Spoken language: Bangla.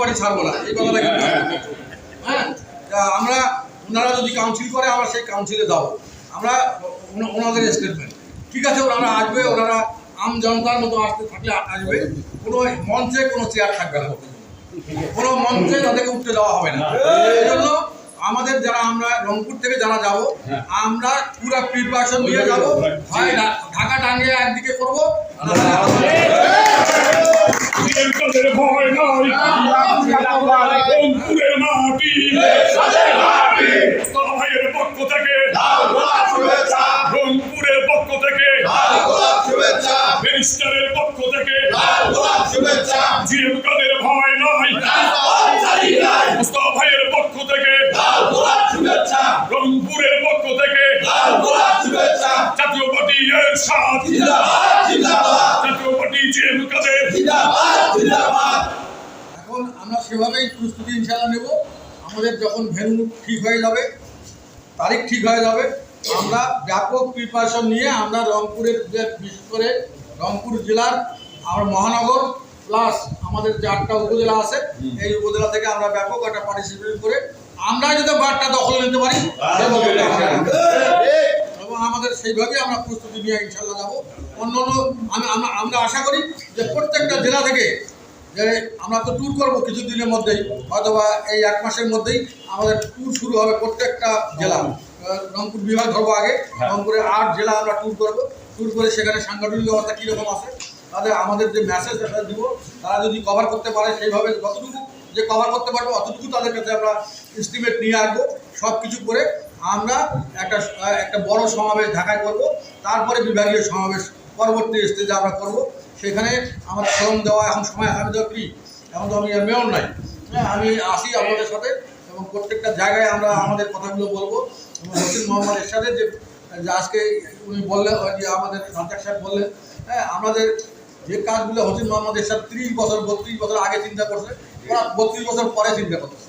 বাড়ি ছাড়বো না এই কথাটা কিন্তু হ্যাঁ আমরা ওনারা যদি কাউন্সিল করে আমরা সেই কাউন্সিলে যাব। আমরা ওনাদের স্টেটমেন্ট ঠিক আছে ওনারা আসবে ওনারা আম জনতার মতো আসতে থাকলে আসবে। কোনো মঞ্চে কোনো চেয়ার থাকবে না। কোনো মঞ্চে তাদেরকে উঠতে দেওয়া হবে না। এই জন্য আমাদের যারা আমরা রংপুর থেকে যারা যাব আমরা পুরো প্রিপারেশন নিয়ে যাব। হয় ঢাকা টাঙ্গে একদিকে করব ভয় নাই রংপুরের মাটি ভাইয়ের পক্ষ থেকে রংপুরের পক্ষ থেকে ব্যারিস্টারের পক্ষ থেকে জিএম কাদের ভয় মুস্তফা ভাইয়ের পক্ষ থেকে রংপুরের পক্ষ থেকে জাতীয় পার্টি এর সাথ জাতীয় পার্টি জিএম কাদের এখন আমরা সেভাবেই প্রস্তুতি ইনশাল্লাহ নেব। আমাদের যখন ভেন্যু ঠিক হয়ে যাবে তারিখ ঠিক হয়ে যাবে আমরা ব্যাপক প্রিপারেশন নিয়ে আমরা রংপুরের যে বিশেষ করে রংপুর জেলার আমার মহানগর প্লাস আমাদের যে আটটা উপজেলা আছে এই উপজেলা থেকে আমরা ব্যাপক একটা পার্টিসিপেট করে আমরা যদি বারটা দখল নিতে পারি এবং আমাদের সেইভাবেই আমরা প্রস্তুতি নিয়ে ইনশাল্লাহ যাব। অন্য অন্য আমরা আমরা আশা করি যে প্রত্যেকটা জেলা থেকে যে আমরা তো ট্যুর করব কিছুদিনের মধ্যেই অথবা এই এক মাসের মধ্যেই আমাদের ট্যুর শুরু হবে প্রত্যেকটা জেলা। রংপুর বিভাগ ধরবো আগে রংপুরে আট জেলা আমরা ট্যুর করব। ট্যুর করে সেখানে সাংগঠনিক ব্যবস্থা কীরকম আছে তাদের আমাদের যে মেসেজ দিব। তারা যদি কভার করতে পারে সেইভাবে যতটুকু যে কভার করতে পারব অতটুকু তাদের কাছে আমরা এস্টিমেট নিয়ে আসব। সব কিছু করে আমরা একটা একটা বড় সমাবেশ ঢাকায় করব। তারপরে বিভাগীয় সমাবেশ পরবর্তী স্টেজে আমরা করব। সেখানে আমার শ্রম দেওয়া এখন সময় আমি তো ফ্রি, এখন তো আমি মেয়র নাই। হ্যাঁ আমি আসি আপনাদের সাথে এবং প্রত্যেকটা জায়গায় আমরা আমাদের কথাগুলো বলব। এবং হসিন মোহাম্মদ এরশাদের যে আজকে উনি বললেন যে আমাদের রাজ্জাক সাহেব বললেন হ্যাঁ আমাদের যে কাজগুলো হসিন মোহাম্মদ এরশাদ ত্রিশ বছর, বত্রিশ বছর আগে চিন্তা করছে, ওরা বত্রিশ বছর পরে চিন্তা করতেছে।